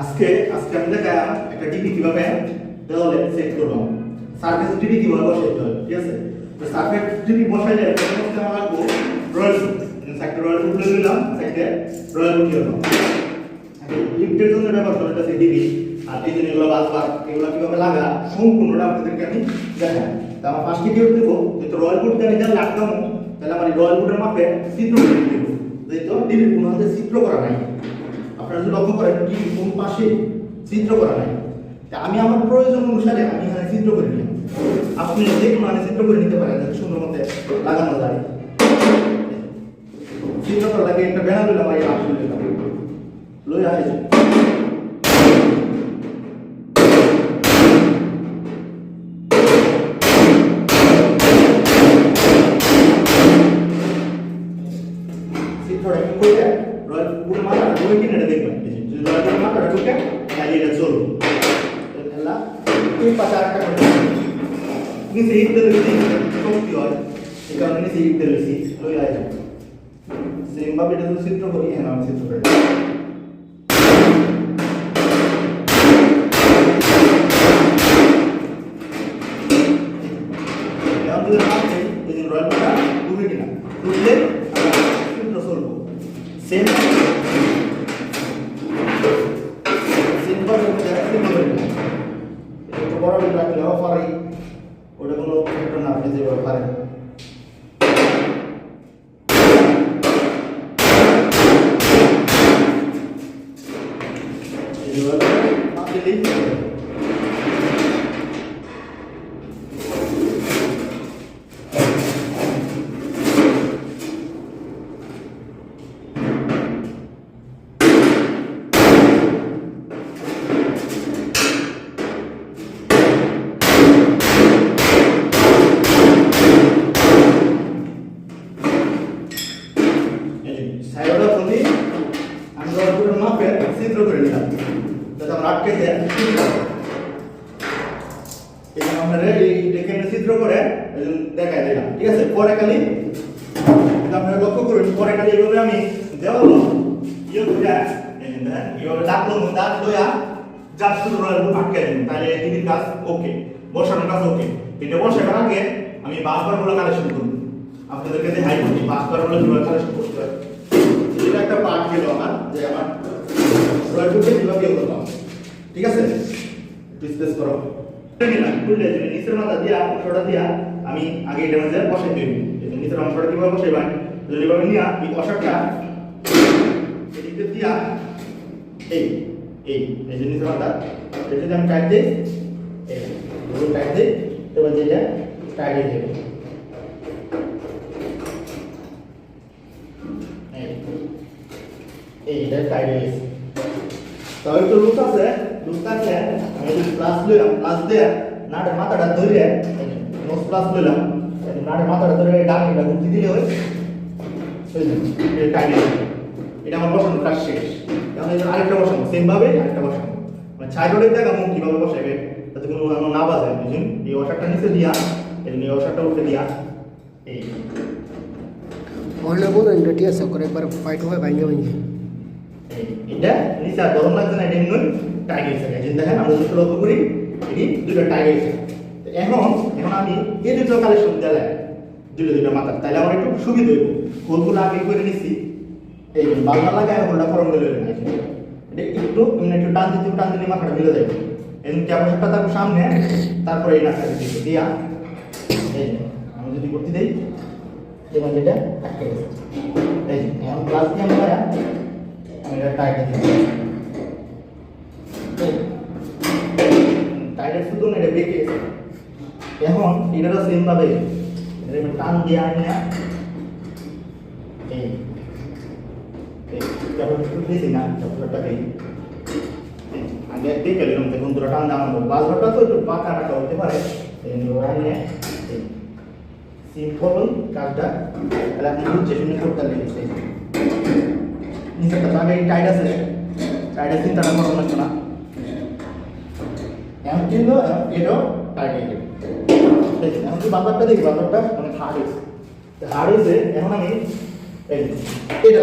আজকে আজকে আমি দেখা একটা টিভি কীভাবে দেওয়ালে সেট করলাম সার্ফেস টিভি কীভাবে বসাইতে হয়? ঠিক আছে? তো সার্ফেস টিভি বসাইলে প্রথমত আমার লাগবো রয়্যাল সাইডে রয়্যাল তুলে নিলাম সাইডে রয়্যাল উঠিয়ে দিলাম লিফটের জন্য ব্যবহার করে এটা টিভি আর এই যে এগুলো বাসবার এগুলো কীভাবে লাগা, সম্পূর্ণটা আপনাদেরকে আমি দেখাই। তা আমার পাঁচটি কি দেবো, যেহেতু রয়্যাল বুটটা আমি যা লাগাবো তাহলে আমার রয়্যাল বুটের মাপে চিত্র করে দেবো যেহেতু টিভির কোনো হাতে চিত্র করা নাই। আপনারা যদি লক্ষ্য করেন, কি কোন পাশে চিত্র করা নাই? আমি আমার প্রয়োজন অনুসারে আমি এখানে চিত্র করে নিলাম। আপনি যে কোনো আনে চিত্র করে নিতে পারেন সুন্দর মতে লাগানো যায়। চিত্র করা লাগে একটা বেড়া দিলাম আর আসলে লই আসে। চিত্রটা করে রয়্যাল পুরো মাথা ধরে কিনে এটা দেখবেন যদি রয়্যাল মাথাটা ঢুকে তাহলে এটা চলবে তাহলে এই পাশে আরেকটা করে নিচে ইট দিলে বেশি শক্তি হয় এই কারণে নিচে ইট দিলে বেশি লই আসে সেম ভাবে এটা যদি চিত্র করি হ্যাঁ আমি চিত্র করি একটা না আপনি যেভাবে পারেন এইভাবে মাপ দিলেই চলবে। এই যাতে আমরা এখানে এই এখানে চিত্র করে দেখাই দিলাম। ঠিক আছে? পরে খালি আপনারা লক্ষ্য করুন পরে খালি এইভাবে আমি দেওয়াল ইয়ে দেখেন, এইভাবে ডাকলো দাঁত দইয়া যা শুরু হলো আটকে দিন তাহলে টিভির কাজ ওকে বসানোর কাজ ওকে এটা বসানোর আগে আমি বাসবারগুলো কালেকশন করব। আপনাদেরকে দেখাই করছি বাসবারগুলো কীভাবে কালেকশন করতে হয়। এটা একটা পার্ট ছিল আমার যে আমার রয়্যালকে কীভাবে করতাম। ঠিক আছে? করো। নিলাম খুললে যে নিচের মাথা দিয়া অংশটা দিয়া আমি আগে এটা মধ্যে বসাই যে নিচের অংশটা কীভাবে বসাইবেন যদি এভাবে নিয়া, এই অংশটা এদিকে দিয়া, এই এই এই যে নিচের মাথা, এটা যদি আমি টাইট দিই, এই টাইট দিই, এবার যেটা টাইট এই এইটা টাইট হয়ে গেছে। তবে একটু লুক আছে। লুক আমি যদি প্লাস লইলাম প্লাস দিয়ে নাটের মাথাটা ধরে নোস প্লাস লইলাম নাটের মাথাটা ধরে ডান এটা ঘুরতে দিলে টাইট হয়ে এটা আমার বসানোর কাজ শেষ এখন আরেকটা বসানো সেম ভাবে আরেকটা বসানো মানে ছাই রোডের দেখা মুখ কীভাবে বসাবে যাতে কোনো যেন না বাজে বুঝুন এই ওষারটা নিচে দিয়া এই জন্য এই ওষারটা উঠে দিয়া এই মহিলা বলুন এটা ঠিক আছে করে একবার ফাইট হয় ভাঙ্গে ভাঙ্গে এটা নিচে আর গরম লাগছে না এটা এমনি এই দেখেন, আমরা যদি লক্ষ্য করি, এটি দুটো টাইট হয়েছে এখন এখন আমি এই দুটো কালেকশন দিলে দুটো দুটো মাথা তাহলে আমার একটু সুবিধা হইব। হোলগুলো আগে করে নিচ্ছি এই বাংলা লাগায় হোলটা ফরম দিলে এটা একটু একটু টান দিতে, টান দিলে মাথাটা মিলে যাবে এই ক্যাপাসিটিটা তার সামনে? তারপরে এই দিতে দিয়া এই আমি যদি করতে দেই এবার যেটা আটকে গেছে। এই এখন দিয়ে আমরা আমি এটা টাইট দিচ্ছি গেছে এখন এটারও সেম ভাবে এটা আমি টান দিয়ে আনি না এই দিয়েছি না দেখে। নিলাম দেখুন দুটো টান দেওয়া আমার তো একটু পাকা হতে পারে। সিম্পল কাজটা। তাহলে আপনি বুঝছে টাইট আছে। টাইটের চিন্তাটা করা না। এখন কিন্তু এটাও এই যে, এখন যদি বাজারটা দেখি বাজারটা অনেক হার্ড হয়েছে হার্ড হয়েছে এখন আমি এটা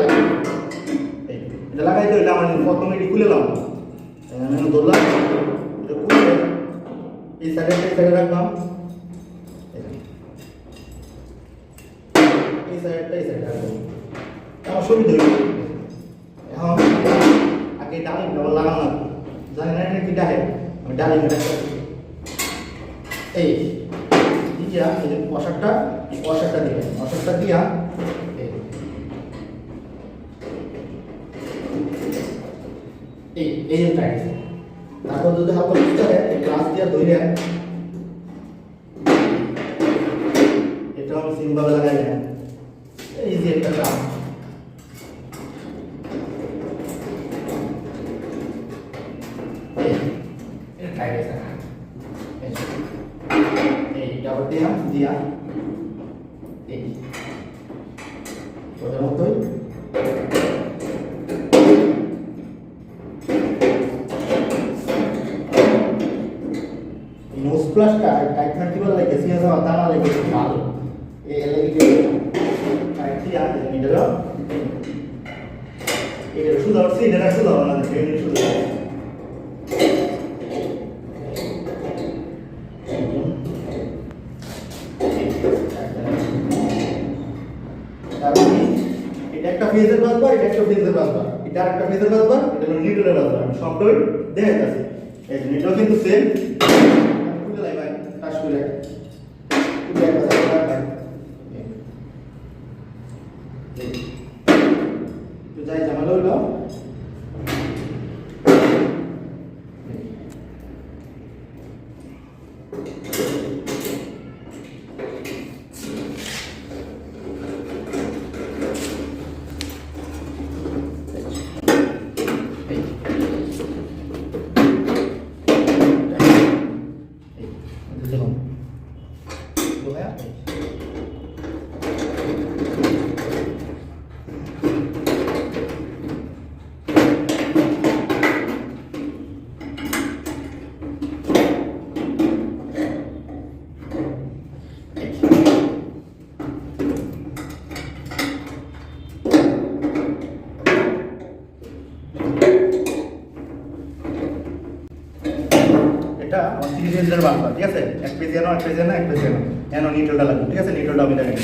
এটা লাগাই তো এটা আমার প্রথমে এটি খুলে লাম আমি এটা খুলে এই সাইডে এই সাইডে রাখলাম। এই সাইডটা এই সাইডে রাখলাম। আমার সুবিধা এখন আগে ডালিম লাগানো জানি না এটা কি ডালে ডালিম এই দিয়া? এই যে কষারটা এই কষারটা দিবেন কষারটা দিয়া, এই। এই যে তারপর যদি হালকা বুঝতে হয় গ্লাস দিয়া ধরে এটা আমি সিম্বল লাগাই যে একটা কাম এই এটা টাইট আছে এই যে। এই ডাবল দিয়া দিয়া এই ওটার মতোই নোজ প্লাসটা টাইট থাকতে পারলে গেছি আছে তা না লাগে ভালো এই এলাকি টাইট দিয়া এটা এটা শুধু হচ্ছে এটা শুধু না, এটা তারপরে এটা একটা ফেজের বাসবার এটা একটা ফেজের বাসবার এটা আরেকটা ফেজের বাসবার এটা হলো নিউটনের বাসবার আমি সবটাই দেখে যাচ্ছি নিউটন কিন্তু সেম খুলে লাই ভাই কাজ করে খুলে একটা সাইড রাখ তো যাই ঝামেলা হইল এই এই দেখুন লোহা এই এটা তিরিশ ইঞ্চের বাল্ব ঠিক আছে? এক পেজি এনো, এক পেজি এনো, এক পেজি এনো। এনো নিউট্রালটা লাগবে, ঠিক আছে? নিউট্রালটা আমি দেখেন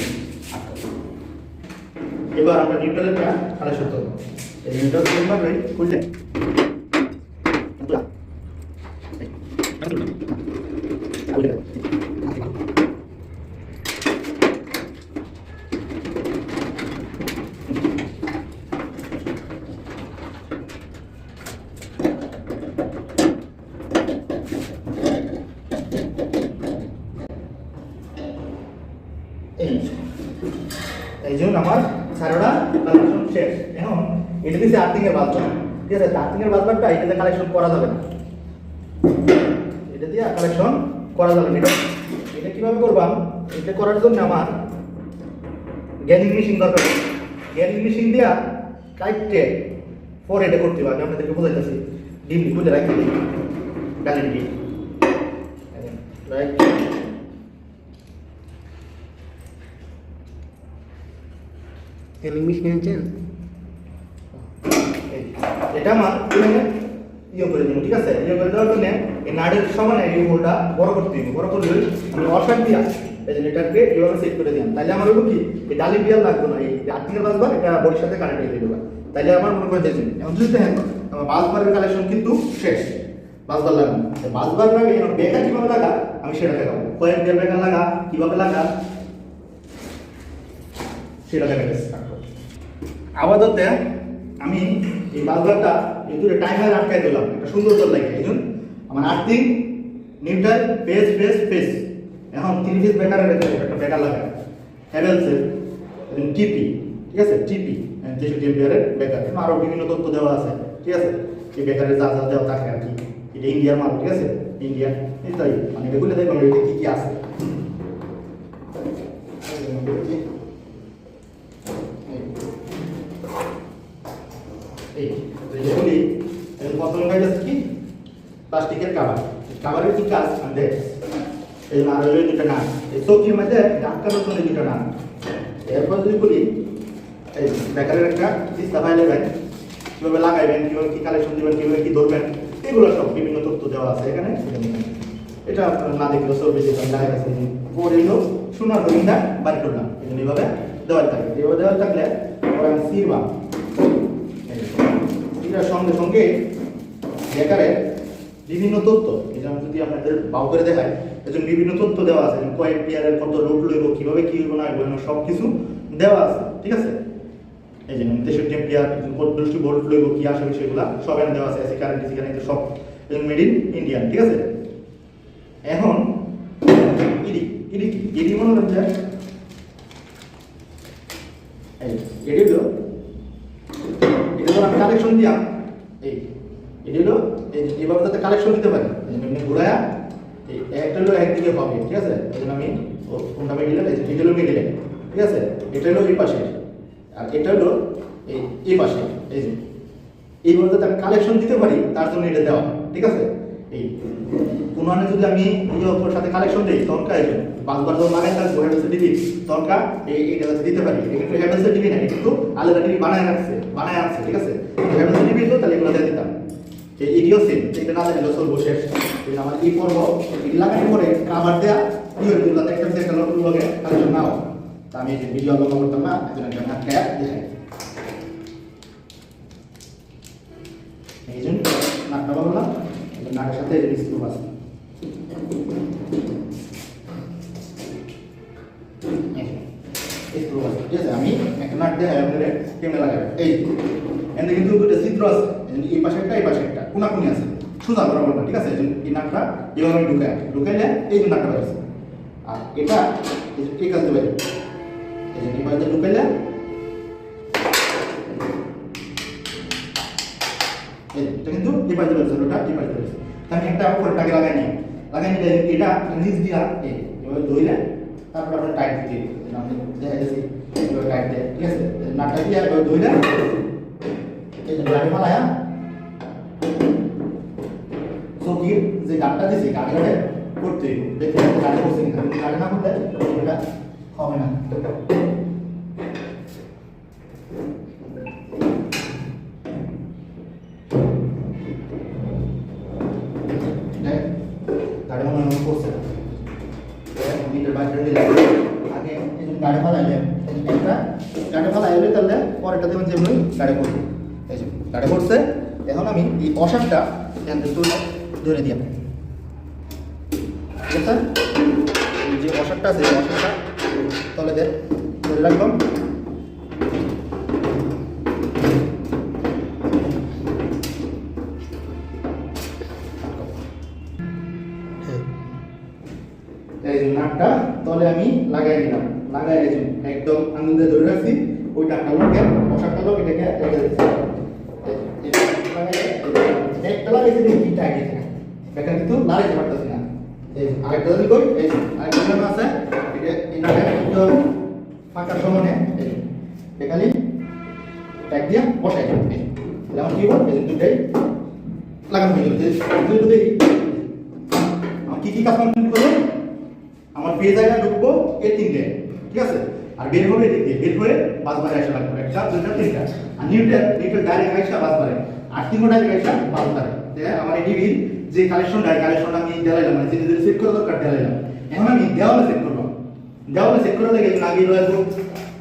এবার আমরা নিউট্রালেরটা কালেকশন করব এই নিউট্রাল খুললে এই জন্য আমার সারোটা কালেকশন শেষ। এখন এটা দিচ্ছে আর্থিং এর ঠিক আছে আর্থিং এর এটাতে কালেকশন করা যাবে না। এটা দিয়ে কালেকশন করা যাবে না। এটা কীভাবে করবাম এটা করার জন্য আমার গ্যানিং মেশিন দরকার। গ্যানিং মেশিন দিয়া কাইটে পরে এটা করতে আমি আপনাদেরকে বোঝাইতেছি। ডিম বুঝে রাখি। ডালের ডিম রাইট তেল ইংলিশ এই, এটা আমার ইয়ে করে দিব ঠিক আছে? ইয়ে করে দেওয়ার জন্য এই নাড়ের সমানে এই হোলটা বড় করতে দিব বড় করলে আমি অসাক দিয়া এই যে এটাকে এইভাবে সেট করে দিলাম? তাহলে আমার হলো কি? এই ডালি বিয়ার লাগবে না এই আর্থিকের বাসবার এটা বডির সাথে কানেক্ট হয়ে দেবে। তাহলে আমার মনে করে দেখুন এখন যদি দেখেন আমার বাসবারের কালেকশন কিন্তু শেষ। বাসবার লাগবে। বাসবার লাগে এখন বেকার কীভাবে লাগা? আমি সেটা দেখাবো। কয়েক দেড় বেকার লাগা কীভাবে লাগা? সেটা দেখা গেছে আপাতত আমি এই বালবারটা এই দূরে টাইমার আটকাই দিলাম। একটা সুন্দর জল লাগে এই জন্য আমার earthing neutral phase phase phase এখন তিন পিস বেকারের একটা বেকার লাগায় হ্যাভেলসের টিপি, ঠিক আছে? টিপি যেসব টেম্পিয়ারের বেকার। এখানে আরও বিভিন্ন তথ্য দেওয়া আছে, ঠিক আছে? এই বেকারের যা যা দেওয়া থাকে আর কি, এটা ইন্ডিয়ার মাল, ঠিক আছে? ইন্ডিয়া ইত্যাদি মানে এগুলো দেখবেন এটা কী কী আছে? প্রথম কাজ কি? প্লাস্টিকের কাভার কাভারের কি কাজ? আমি দেখ, এই হলো দুটো নাম। এই চৌকির মধ্যে ডাক্তার জন্য দুটো নাম। এরপর যদি বলি, এই বেকারের একটা চিস্তা ফাইলে নেবেন কীভাবে লাগাইবেন, কীভাবে কী কালেকশন দিবেন, কীভাবে কী ধরবেন, এগুলো সব বিভিন্ন তথ্য দেওয়া আছে এখানে। এটা না দেখলেও চলবে যেটা লাগাই আছে। পরে এলো, সোনার রঙিনটা বাড়ি করলাম। এই জন্য এইভাবে দেওয়া থাকে। এইভাবে দেওয়া থাকলে পরে আমি সিরবাম এটার সঙ্গে সঙ্গে বেকারের বিভিন্ন তথ্য এটা আমি যদি আপনাদের বাউ করে দেখাই এজন্য বিভিন্ন তথ্য দেওয়া আছে, যেমন কয়েক পেয়ারের কত রোড লইব, কীভাবে কি হইব, না সব কিছু দেওয়া আছে, ঠিক আছে? এই যে তেষট্টি এম্পিয়ার দৃষ্টি বোল্ট লইব, কি আসবে সেগুলা সব এখানে দেওয়া আছে কারেন্ট এসি কারেন্ট সব মেড ইন ইন্ডিয়ান ঠিক আছে? এখন ইডি ইডি ইডি মনে হচ্ছে এই এডি হলো এটা কালেকশন এই এটা হলো এই যে কালেকশন দিতে পারি। এই এমনি ঘুরায়া এই একটা হলো একদিকে হবে, ঠিক আছে? এই জন্য আমি কোনটা মিডিলে এই এটা হলো মিডিলে ঠিক আছে? এটা হলো এই পাশে। আর এটা হলো এই এই পাশে, এই যে। এইভাবে যাতে কালেকশন দিতে পারি, তার জন্য এটা দেওয়া, ঠিক আছে? এই কোনো মানে যদি আমি এই ওর সাথে কালেকশন দিই তখন কাজ পাঁচবার যখন লাগাই থাকব হ্যাভেলসের টিভি তখন কা এই এইটা যাতে দিতে পারি। এটা কিন্তু হ্যাভেলসের টিভি না কিন্তু আলাদা টিভি বানায় রাখছে, বানায় আনছে, ঠিক আছে? হ্যাভেলসের টিভি তো তাহলে এগুলো দিয়ে দিতাম। এই ইডিও সেম এটা না জানলে চলবো শেষ। আমার পর্ব এটি লাগানোর পরে কাভার দেয়া কি একটা একটা কালেকশন নাও। তা আমি এই যে না, একজন হাত দেখাই। এই জন্য আছে ঠিক আছে? আমি একটা নাক দিয়ে আপনাদের কেমনে এই কিন্তু এই পাশে একটা, এই পাশে একটা। কোনাকুনি আছে। সোজা বরাবর না ঠিক আছে? এই নাকটা এভাবে ঢুকাই ঢুকাইলে এই যে নাকটা বেরোছে আর এটা, এই কাজটা বেরোবে এই যে এই ঢুকাইলে এটা কিন্তু এই বেরোছে ওটা এই বেরোছে তা আমি একটা উপরটাকে লাগাই নিই। লাগাই নিলে এটা নিচ দিয়া এভাবে ধইলে তারপর আমরা টাইট দিয়ে আমি দেখা যাচ্ছে টাইট দেয়, ঠিক আছে? নাটটা দিয়ে ধইলে এই যে গাড়ি মালায়া চকির যে দিছি গাড়ি গাড়ে করতে। দেখতে গাড়ি করছে কিনা। গাড়ি না করলে এটা হবে না। গাড়ি তাহলে পরেরটা দেবেন যেমন গাড়ি করবে গাড়ি করছে এখন আমি এই অসারটা ধরে আছে যে অসারটা আছে অসারটা তলে ধরে রাখলাম হ্যাঁ আমি লাগাই দিলাম লাগাই এই একদম দিয়ে ধরে রাখছি ওই টাকটা লোকে মশাকটা লোক এটাকে দিচ্ছি একটা এটা কিন্তু লাগাইতে পারতেছি না। এই আরেকটা যদি করি, এই আরেকটা আছে, এটা নাটে ফাঁকা সমানে এই এখানে ট্যাগ দিয়ে বসাই এই আমার কি বল এই দুটাই লাগানো হয়ে গেল। দুটোই আমার কি কি কাজ কমপ্লিট করব আমার পে জায়গায় ঢুকবো এই তিনটে, ঠিক আছে? আর বের হবে এদিক বের হয়ে বাস বারে আসা লাগবে। একটা, দুইটা, তিনটা। আর নিউট্রাল নিউট্রাল ডাইরেক্ট আইসা বাস বারে আর তিনটা ডাইরেক্ট আইসা বাস বারে আমার এই টিভির যে কালেকশন ডাই কালেকশনটা আমি দেওয়ালাম মানে যেটা যেটা সেট করা দরকার দেওয়ালাম এখন আমি দেওয়ালে সেট করব। দেওয়ালে সেট করে দেখে আগে রয়েছে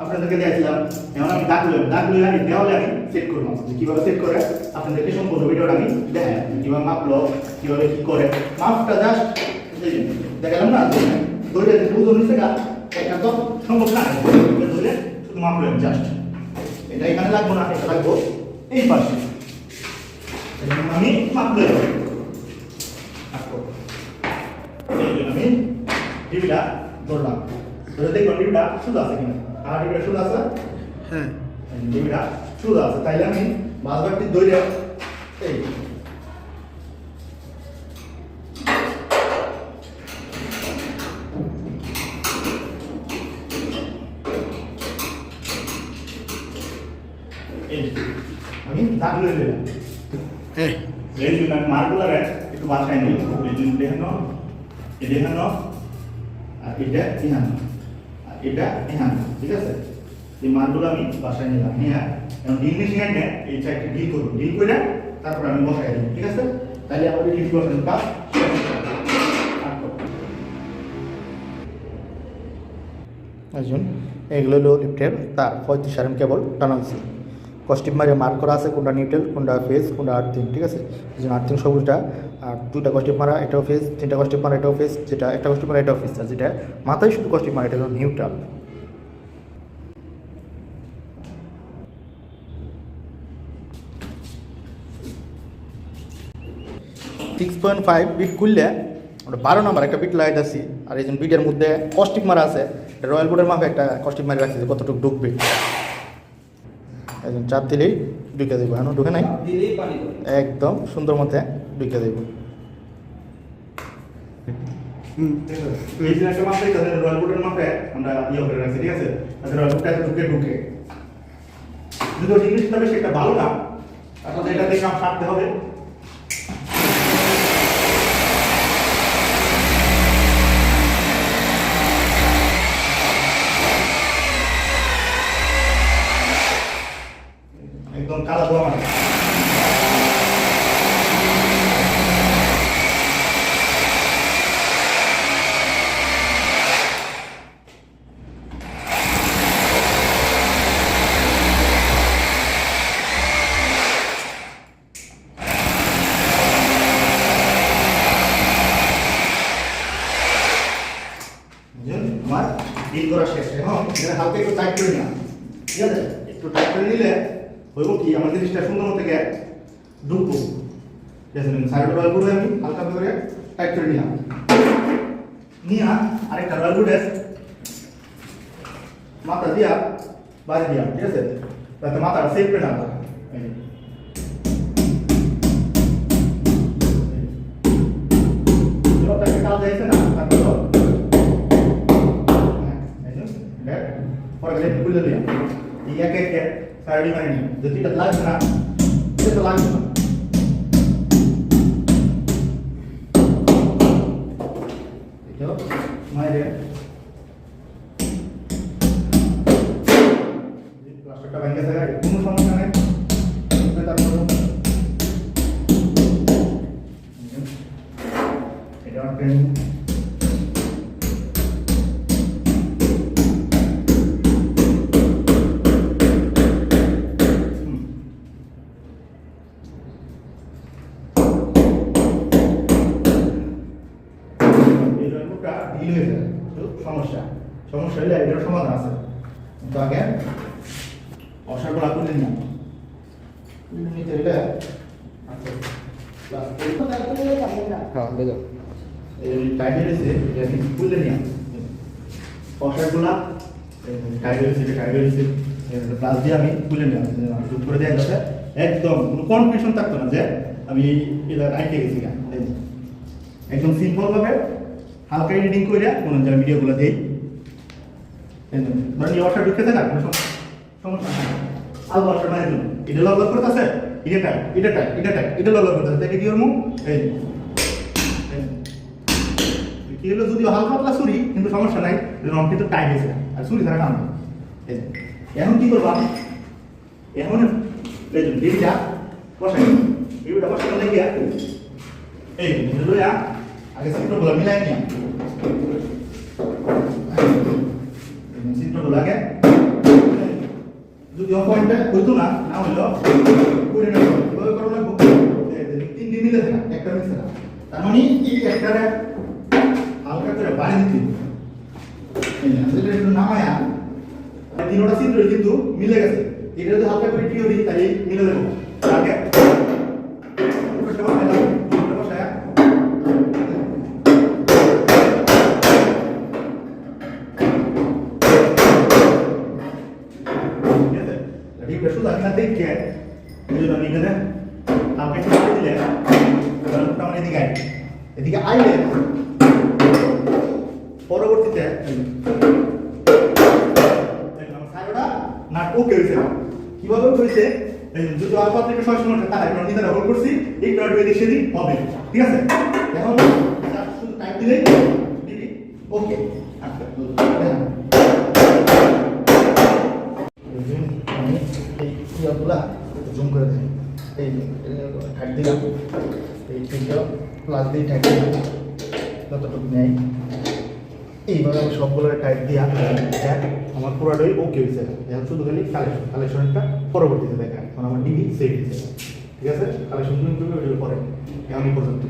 আপনাদেরকে দিয়েছিলাম এখন আমি দাগ লইব দাগ লইলে আমি দেওয়ালে আমি সেট করব। যে কীভাবে সেট করে, আপনাদেরকে সম্পূর্ণ ভিডিওটা আমি দেখাই। কীভাবে মাপলো কীভাবে কি করে। মাপটা জাস্ট দেখালাম না ধরে বুঝো নিচে গা এটা তো সম্ভব না। ধরে শুধু মাপলেন জাস্ট এটা এখানে লাগবো না, এটা লাগবো এই পাশে। এই আমি মাপলে এই আমি টিভিটা ধরলাম। ধরে দেখব টিভিটা শুধু আছে কিনা? আর টিভিটা শুধু আছে? হ্যাঁ। টিভিটা শুধু আছে। তাইলে আমি বাসবারটি ধরে এই। এই আমি দাগ লয়ে নিলাম। হ্যাঁ। এই একটু বাসায় নিই এই জন্য দেখানো দেখানো আর এটা এখানো আর এটা এখানো ঠিক আছে এই মালগুলো আমি বাসায় নিলাম নিয়ে এখন ডিল করব ডিল করে তারপর আমি বসাই দেবো ঠিক আছে তাহলে আমাদের ফিফটি পার্সেন্ট কাজ একজন এগুলো হলো লিফটের তার পঁয়ত্রিশ আরএম কেবল টানা হয়েছে কস্টিপ মারে মার্ক করা আছে, কোনটা নিউট্রেল কোনটা ফেজ কোনটা আর্থিং ঠিক আছে? এই জন্য আর্থিং সবুজটা, আর দুটা কস্টিপ মারা এটাও ফেজ তিনটা কস্টিপ মারা এটাও ফেজ যেটা একটা কস্টিপ মারা এটাও ফেজ আর যেটা মাথায় শুধু কস্টিপ মারা এটা হলো neutral six point five bit খুললে ওটা বারো নাম্বার একটা বিট লাগাইতেছি, আর এই বিটের মধ্যে কস্টিক মারা আছে রয়্যাল বোর্ডের মাপে একটা কস্টিক মারি রাখছি কতটুকু ঢুকবে। একজন চাপ দিলেই ঢুকে দেবো। হ্যাঁ ঢুকে নাই? একদম সুন্দর মতে ঢুকে দেবো। এই যে একটা মাপে তাদের রয়্যাল মাপে আমরা ইয়ে করে রাখছি ঠিক আছে? তাদের রয়্যাল বোর্ডটা ঢুকে ঢুকে। যদি ওই জিনিসটা হবে সেটা ভালো না তাহলে এটা থেকে সারতে হবে একদম কালা ধোয়া মানে বুঝলেন? আমার ডিল করা শেষ এখন এখানে হালকা একটু টাইট করে নিলাম। ঠিক আছে? একটু টাইট করে নিলে হইব কি, আমার জিনিসটা সুন্দর গিয়ে ঢুকবো ঠিক আছে সাইড রয়্যাল বোর্ডে আমি হালকা করে টাইট করে নিলাম। নিয়া আরেকটা রয়্যাল বোর্ডের মাথা দিয়া বাড়ি দিয়া, ঠিক আছে? যাতে মাথাটা সেফ করে না এই একে একে সাইডি মানে নিই যদি এটা লাগবে না এটা তো লাগবে করে দেওয়া যাচ্ছে একদম কোনো কনফিউশন থাকতো না যে আমি এটা গেছি। একদম সিম্পল ভাবে হালকা এডিটিং করে কোনো যে ভিডিওগুলো দেই। ধরেন এই অর্ডার ঢুকতেছে না কোনো সম- সমস্যা নাই। আলগা অর্ডার মানে দিন এটা লগ লগ করতেছে এটা টাইট এটা টাইট এটা টাইট এটা লগ লগ করতেছে এটা কি করব এই। কি হলো যদিও হালকা পাতলা ছুরি কিন্তু সমস্যা নাই রং কিন্তু টাইট হয়েছে আর ছুরি ধরে কাম এখন কি করব এখন এই যে বেবিটা বসাই বেবিটা বসানো লেগে এই লইয়া আগে চিত্রগুলো মিলাই নিয়া চিত্রগুলো আগে যদি অপয়েন্টটা হইতো না না হইল করে নেব কীভাবে করো লাগবো তিন দিন মিলে থাকা একটা মিলে থাকা। তার মানে এই একটারে হালকা করে বাড়ি দিতে আসলে একটু নামায়া তিনটা চিত্র কিন্তু মিলে গেছে। এটা যদি হালকা করে টিও দিই তাহলে মিলে দেবো নিজেরা হোল্ড করছি একটু আটু এদিক সেদিক হবে। ঠিক আছে? এখন এটা শুধু টাইপ দিলেই দিবি। ওকে আচ্ছা এই জুম এই এই এই দিয়ে যতটুকু নেই। এইভাবে টাইট দেখ, আমার পুরাটাই ওকে হয়েছে। এখন শুধু খালি কালেকশন কালেকশনটা পরবর্তীতে দেখা এখন আমার ডিবি সেট হয়েছে। ঠিক আছে? কালেকশন সুন্দর করবে ভিডিও পরে। এমনই পর্যন্ত।